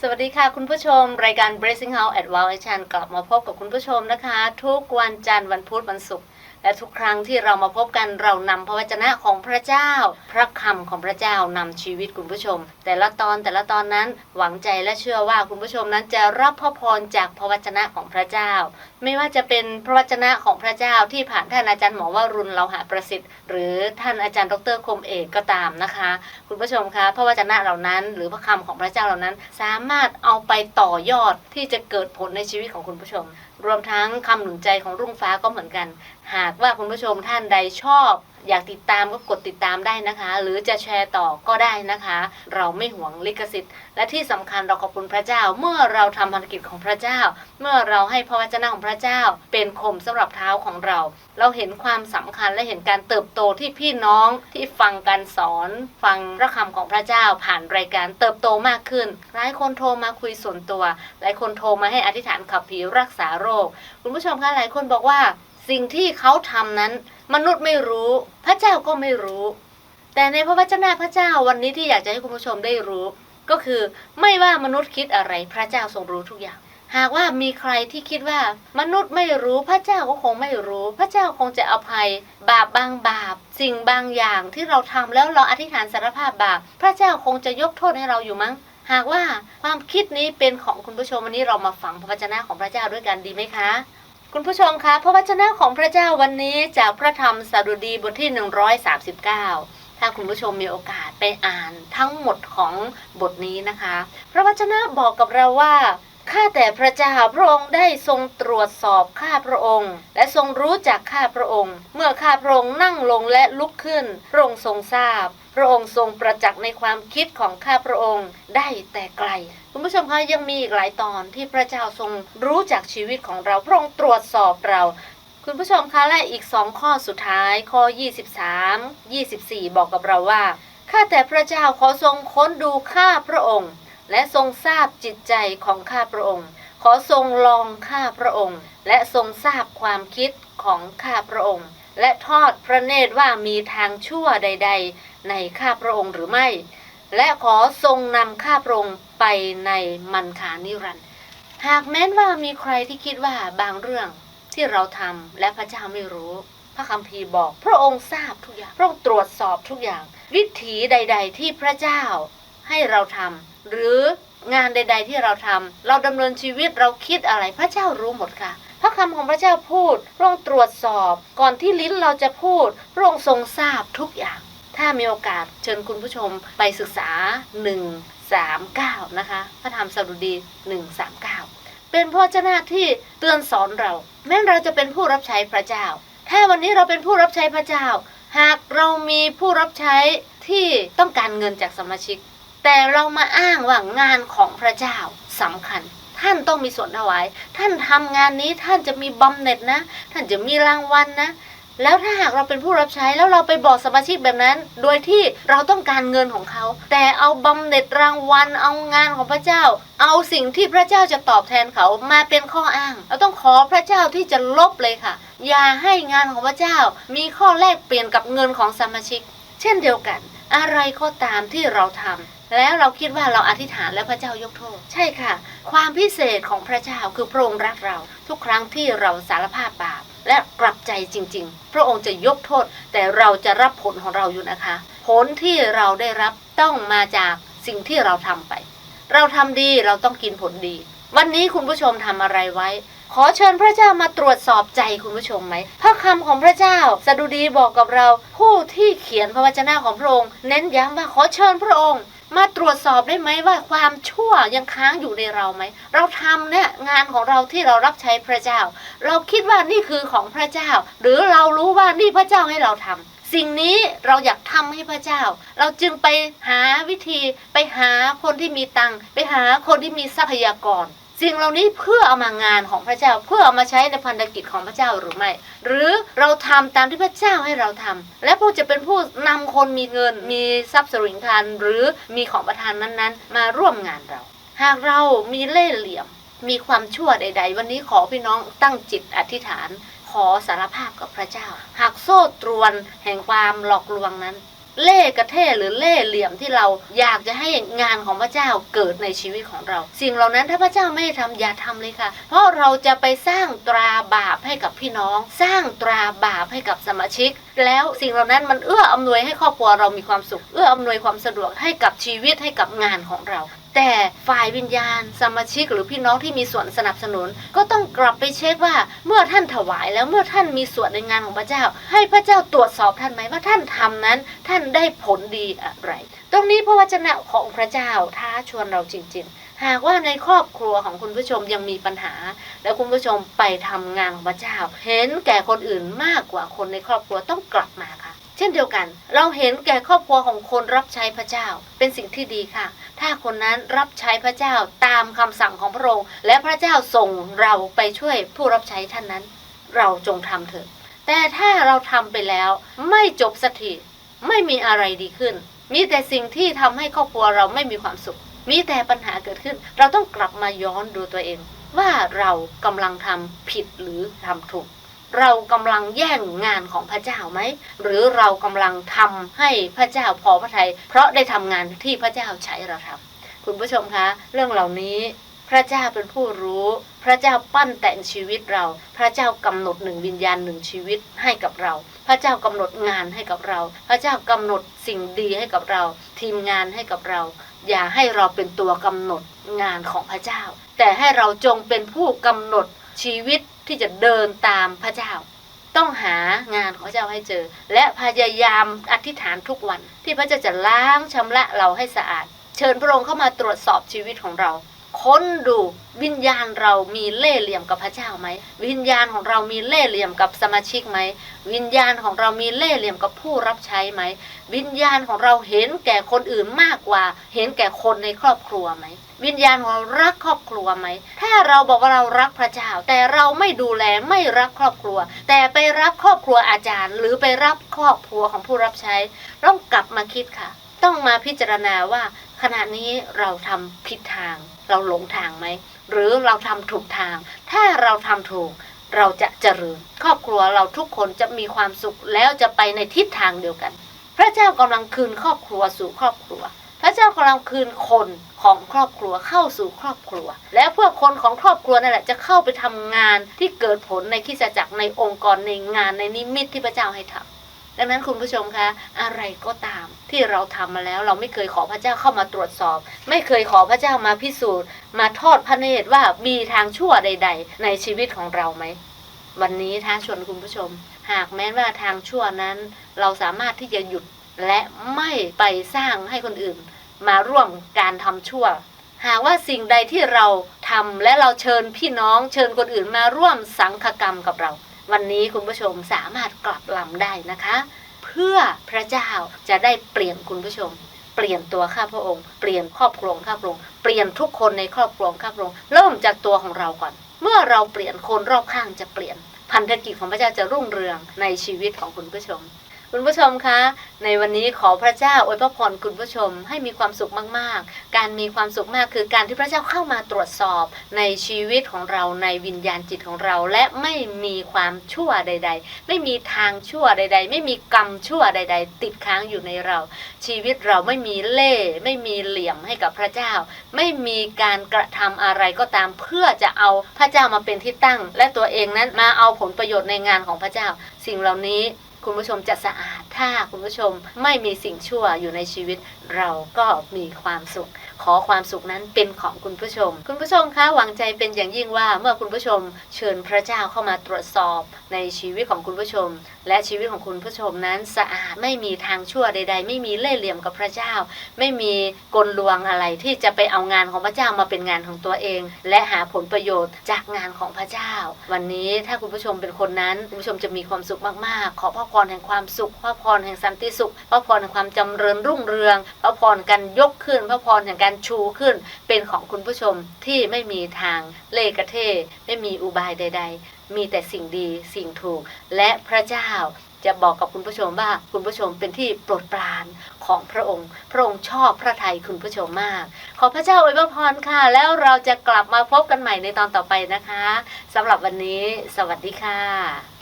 สวัสดีค่ะคุณผู้ชม รายการ Bracing House at Wow Action กลับมาพบกับคุณผู้ชมนะคะ ทุกวันจันทร์วันพุธวันศุกร์ และทุกครั้งที่เรามาพบกันเรานำพระวจนะของพระเจ้า พระคำของพระเจ้านำชีวิตคุณผู้ชม แต่ละตอนแต่ละตอนนั้นหวังใจและเชื่อว่าคุณผู้ชมนั้นจะรับพระพรจากพระวจนะของพระเจ้า ไม่ว่าจะเป็นพระวจนะของพระเจ้าที่ผ่านท่านอาจารย์หมอวรุณเราหาประสิทธิ์ หรือท่านอาจารย์ดรคมเอกก็ตามนะคะ คุณผู้ชมคะพระวจนะเหล่านั้น หรือพระคำของพระเจ้าเหล่านั้น สามารถเอาไปต่อยอดที่จะเกิดผลในชีวิตของคุณผู้ชม รวมทั้งคำหนุนใจของรุ่งฟ้าก็เหมือนกัน หากว่าคุณผู้ชมท่านใดชอบ อยากติดตามก็กดติดตามได้นะคะ หรือจะแชร์ต่อก็ได้นะคะ เราไม่หวงลิขสิทธิ์ และที่สำคัญเราขอบคุณพระเจ้า เมื่อเราทำภารกิจของพระเจ้า เมื่อเราให้พระวจนะของพระเจ้า เป็นคมสำหรับเท้าของเรา เราเห็นความสำคัญและเห็นการเติบโตที่พี่น้องที่ฟังการสอน ฟังพระคำของพระเจ้าผ่านรายการเติบโตมากขึ้น หลายคนโทรมาคุยส่วนตัว หลายคนโทรมาให้อธิษฐานขับผีรักษาโรค คุณผู้ชมคะหลายคนบอกว่าสิ่งที่เขาทำนั้น มนุษย์ไม่รู้ พระเจ้าก็ไม่รู้ แต่ในพระวจนะพระเจ้าวันนี้ที่อยากจะให้คุณผู้ชมได้รู้ ก็คือไม่ว่ามนุษย์คิดอะไรพระเจ้าทรงรู้ทุกอย่าง หากว่ามีใครที่คิดว่ามนุษย์ไม่รู้พระเจ้าก็คงไม่รู้ พระเจ้าคงจะอภัย บาปบางบาป สิ่งบางอย่างที่เราทำแล้วเราอธิษฐานสารภาพบาป พระเจ้าคงจะยกโทษให้เราอยู่มั้งหากว่าความคิดนี้เป็นของคุณผู้ชมวันนี้เรามาฟังพระวจนะของพระเจ้าด้วยกันดีไหมคะ คุณผู้ชมคะพระวจนะของพระเจ้าวันนี้จากพระธรรมสดุดีบทที่ 139 ถ้าคุณผู้ชมมีโอกาสไปอ่านทั้งหมดของบทนี้นะคะ พระวจนะบอกกับเราว่า ข้าแต่พระเจ้าพระองค์ได้ทรงตรวจสอบข้าพระองค์ และทรงรู้จักข้าพระองค์ เมื่อข้าพระองค์นั่งลงและลุกขึ้น พระองค์ทรงทราบ พระองค์ทรงประจักษ์ในความคิดของข้าพระองค์ได้แต่ไกลคุณผู้ชมคะยังมีอีกหลายตอนที่พระเจ้าทรงรู้จักชีวิตของเราพระองค์ตรวจสอบเรา คุณผู้ชมคะและอีกสองข้อสุดท้ายข้อ 23 24 บอกกับเราว่าข้าแต่พระเจ้าขอทรงค้นดูข้าพระองค์ และทรงทราบจิตใจของข้าพระองค์ ขอทรงลองข้าพระองค์ และทรงทราบความคิดของข้าพระองค์ และทอดพระเนตรว่ามีทางชั่วใด ๆ ในข้าพระองค์หรือไม่ และขอทรงนำข้าพระองค์ไปในมันคานิรันดร์หากแม้นว่ามีใครที่คิดว่าบางเรื่องที่เราทำและพระเจ้าไม่รู้ พระคัมภีร์บอก พระองค์ทราบทุกอย่างพระองค์ตรวจสอบทุกอย่าง วิถีใด ๆ ที่พระเจ้าให้เราทำ หรืองานใด ๆ ที่เราทำเราดำเนินชีวิตเราคิดอะไรพระเจ้ารู้หมดค่ะ พระคำของพระเจ้าพูดพระองค์ตรวจสอบ ก่อนที่ลิ้นเราจะพูดพระองค์ทรงทราบทุกอย่าง ถ้ามีโอกาสเชิญคุณผู้ชมไปศึกษา 139 นะคะ พระธรรมสดุดี 139 เป็นพระเจ้าที่เตือนสอนเรา แม้เราจะเป็นผู้รับใช้พระเจ้า ถ้าวันนี้เราเป็นผู้รับใช้พระเจ้า หากเรามีผู้รับใช้ที่ต้องการเงินจากสมาชิก แต่เรามาอ้างว่างานของพระเจ้าสำคัญ ท่านต้องมีส่วนถวาย ท่านทำงานนี้ท่านจะมีบำเหน็จนะ ท่านจะมีรางวัลนะแล้วถ้าหากเราเป็นผู้รับใช้แล้วเราไปบอกสมาชิกแบบนั้น โดยที่เราต้องการเงินของเขา แต่เอาบำเหน็จรางวัลเอางานของพระเจ้า เอาสิ่งที่พระเจ้าจะตอบแทนเขามาเป็นข้ออ้าง เราต้องขอพระเจ้าที่จะลบเลยค่ะ อย่าให้งานของพระเจ้ามีข้อแลกเปลี่ยนกับเงินของสมาชิก เช่นเดียวกัน อะไรก็ตามที่เราทำแล้วเราคิดว่าเราอธิษฐานแล้วพระเจ้ายกโทษ ใช่ค่ะ ความพิเศษของพระเจ้าคือพระองค์รักเรา ทุกครั้งที่เราสารภาพบาปและกลับใจจริง ๆ พระองค์จะยกโทษ แต่เราจะรับผลของเราอยู่นะคะ ผลที่เราได้รับต้องมาจากสิ่งที่เราทำไป เราทำดีเราต้องกินผลดี วันนี้คุณผู้ชมทำอะไรไว้ ขอเชิญพระเจ้ามาตรวจสอบใจคุณผู้ชมไหมพระคำของพระเจ้าสดุดีบอกกับเรา ผู้ที่เขียนพระวจนะของพระองค์เน้นย้ำว่าขอเชิญพระองค์ มาตรวจสอบได้ไหมว่าความชั่วยังค้างอยู่ในเราไหมเราทำเนี่ยงานของเราที่เรารับใช้พระเจ้า เราคิดว่านี่คือของพระเจ้า หรือเรารู้ว่านี่พระเจ้าให้เราทำสิ่งนี้เราอยากทำให้พระเจ้า เราจึงไปหาวิธีไปหาคนที่มีตังค์ไปหาคนที่มีทรัพยากร สิ่งเหล่านี้เพื่อเอามางานของพระเจ้าเพื่อเอามาใช้ในพันธกิจของพระเจ้าหรือไม่ หรือเราทำตามที่พระเจ้าให้เราทำและผู้จะเป็นผู้นำคนมีเงิน มีทรัพย์สินทานหรือมีของประทานนั้นๆ มาร่วมงานเรา หากเรามีเล่ห์เหลี่ยม มีความชั่วใด ๆ วันนี้ขอพี่น้องตั้งจิตอธิษฐาน ขอสารภาพกับพระเจ้า หากโซ่ตรวนแห่งความหลอกลวงนั้น เล่กระเทหรือเล่เหลี่ยมที่เราอยากจะให้งานของพระเจ้าเกิดในชีวิตของเรา สิ่งเหล่านั้นถ้าพระเจ้าไม่ให้ทำอย่าทำเลยค่ะ เพราะเราจะไปสร้างตราบาปให้กับพี่น้อง สร้างตราบาปให้กับสมาชิก แล้วสิ่งเหล่านั้นมันเอื้ออำนวยให้ครอบครัวเรามีความสุข เอื้ออำนวยความสะดวกให้กับชีวิตให้กับงานของเรา แต่ฝ่ายวิญญาณ สมาชิกหรือพี่น้องที่มีส่วนสนับสนุน ก็ต้องกลับไปเช็คว่า เมื่อท่านถวายแล้วเมื่อท่านมีส่วนในงานของพระเจ้า ให้พระเจ้าตรวจสอบท่านไหมว่าท่านทำนั้น ท่านได้ผลดีอะไร ตรงนี้พระวจนะของพระเจ้าท้าชวนเราจริง ๆหากว่าในครอบครัวของคุณผู้ชมยังมีปัญหา แล้วคุณผู้ชมไปทำงานของพระเจ้า เห็นแก่คนอื่นมากกว่าคนในครอบครัวต้องกลับมาค่ะ เช่นเดียวกัน เราเห็นแก่ครอบครัวของคนรับใช้พระเจ้า เป็นสิ่งที่ดีค่ะ ถ้าคนนั้นรับใช้พระเจ้าตามคำสั่งของพระองค์ และพระเจ้าส่งเราไปช่วยผู้รับใช้ท่านนั้น เราจงทำเถอะแต่ถ้าเราทำไปแล้วไม่จบสักทีไม่มีอะไรดีขึ้น มีแต่สิ่งที่ทำให้ครอบครัวเราไม่มีความสุข มีแต่ปัญหาเกิดขึ้น เราต้องกลับมาย้อนดูตัวเอง ว่าเรากำลังทำผิดหรือทำถูก เรากำลังแย่งงานของพระเจ้าไหม หรือเรากำลังทำให้พระเจ้าพอพระทยัยเพราะได้ทำงานที่พระเจ้าใช้เราทำคุณผู้ชมคะ เรื่องเหล่านี้พระเจ้าเป็นผู้รู้ พระเจ้าปั้นแต่งชีวิตเรา พระเจ้ากำหนดหนึ่งวิญญาณหนึ่งชีวิตให้กับเรา พระเจ้ากำหนดงานให้กับเรา พระเจ้ากำหนดสิ่งดีให้กับเรา ทีมงานให้กับเรา อย่าให้เราเป็นตัวกำหนดงานของพระเจ้า แต่ให้เราจงเป็นผู้กำหนดชีวิต ที่จะเดินตามพระเจ้า ต้องหางานของพระเจ้าให้เจอ และพยายามอธิษฐานทุกวัน ที่พระเจ้าจะล้างชำระเราให้สะอาด เชิญพระองค์เข้ามาตรวจสอบชีวิตของเรา ค้นดูวิญญาณเรามีเล่ห์เหลี่ยมกับพระเจ้าไหม วิญญาณของเรามีเล่ห์เหลี่ยมกับสมาชิกไหม วิญญาณของเรามีเล่ห์เหลี่ยมกับผู้รับใช้ไหม วิญญาณของเราเห็นแก่คนอื่นมากกว่า เห็นแก่คนในครอบครัวไหม วิญญาณของเรารักครอบครัวไหม ถ้าเราบอกว่าเรารักพระเจ้า แต่เราไม่ดูแลไม่รักครอบครัว แต่ไปรักครอบครัวอาจารย์ หรือไปรับครอบครัวของผู้รับใช้ ต้องกลับมาคิดค่ะ ต้องมาพิจารณาว่าขณะนี้เราทำผิดทาง เราหลงทางไหม หรือเราทำถูกทาง ถ้าเราทำถูกเราจะเจริญ ครอบครัวเราทุกคนจะมีความสุขแล้วจะไปในทิศทางเดียวกัน พระเจ้ากำลังคืนครอบครัวสู่ครอบครัว เจ้ากำลังคืนคนของครอบครัวเข้าสู่ครอบครัว และพื่อคนของครอบครัวนั่นแหละจะเข้าไปทำงานที่เกิดผลในคริสตจักรในองค์กรในงานในนิมิตที่พระเจ้าให้ทำดังนั้นคุณผู้ชมคะอะไรก็ตามที่เราทำมาแล้วเราไม่เคยขอพระเจ้าเข้ามาตรวจสอบ ไม่เคยขอพระเจ้ามาพิสูจน์ มาทอดพระเนตรว่ามีทางชั่วใด ๆ ในชีวิตของเราไหมวันนี้ท้าชวนคุณผู้ชม หากแม้ว่าทางชั่วนั้น เราสามารถที่จะหยุดและไม่ไปสร้างให้คนอื่น มาร่วมการทำชั่ว หากว่าสิ่งใดที่เราทำและเราเชิญพี่น้องเชิญคนอื่นมาร่วมสังฆกรรมกับเรา วันนี้คุณผู้ชมสามารถกลับลำได้นะคะ เพื่อพระเจ้าจะได้เปลี่ยนคุณผู้ชม เปลี่ยนตัวข้าพระองค์ เปลี่ยนครอบครัวของข้าพระองค์เปลี่ยนทุกคนในครอบครัวของข้าพระองค์เริ่มจากตัวของเราก่อน เมื่อเราเปลี่ยนคนรอบข้างจะเปลี่ยนพันธกิจของพระเจ้าจะรุ่งเรืองในชีวิตของคุณผู้ชม คุณผู้ชมคะ ในวันนี้ขอพระเจ้าอวยพระพรคุณผู้ชมให้มีความสุขมากๆ การมีความสุขมากคือการที่พระเจ้าเข้ามาตรวจสอบในชีวิตของเราในวิญญาณจิตของเรา และไม่มีความชั่วใด ๆ ไม่มีทางชั่วใด ๆ ไม่มีกรรมชั่วใด ๆ ติดค้างอยู่ในเรา ชีวิตเราไม่มีเล่ไม่มีเหลี่ยมให้กับพระเจ้า ไม่มีการกระทำอะไรก็ตามเพื่อจะเอาพระเจ้ามาเป็นที่ตั้ง และตัวเองนั้นมาเอาผลประโยชน์ในงานของพระเจ้า สิ่งเหล่านี้ คุณผู้ชมจะสะอาด ถ้าคุณผู้ชมไม่มีสิ่งชั่วอยู่ในชีวิต เราก็มีความสุข ขอความสุขนั้นเป็นของคุณผู้ชม คุณผู้ชมคะหวังใจเป็นอย่างยิ่งว่าเมื่อคุณผู้ชม เชิญพระเจ้าเข้ามาตรวจสอบในชีวิตของคุณผู้ชม และชีวิตของคุณผู้ชมนั้นสะอาดไม่มีทางชั่วใด ๆ ไม่มีเล่ห์เหลี่ยมกับพระเจ้า ไม่มีกลลวงอะไรที่จะไปเอางานของพระเจ้ามาเป็นงานของตัวเอง และหาผลประโยชน์จากงานของพระเจ้า วันนี้ถ้าคุณผู้ชมเป็นคนนั้น คุณผู้ชมจะมีความสุขมากๆ ขอพระพรแห่งความสุขพระพพรแห่งสันติสุข พระพรแห่งความจำเริญรุ่งเรือง พระพรการยกขึ้น พระพรแห่งการชูขึ้น เป็นของคุณผู้ชมที่ไม่มีทางเลกระเทไม่มีอุบายใด ๆ มีแต่สิ่งดีสิ่งถูก และพระเจ้าจะบอกกับคุณผู้ชมว่าคุณผู้ชมเป็นที่โปรดปรานของพระองค์ พระองค์ชอบพระทัยคุณผู้ชมมาก ขอพระเจ้าอวยพรค่ะ แล้วเราจะกลับมาพบกันใหม่ในตอนต่อไปนะคะสำหรับวันนี้ สวัสดีค่ะ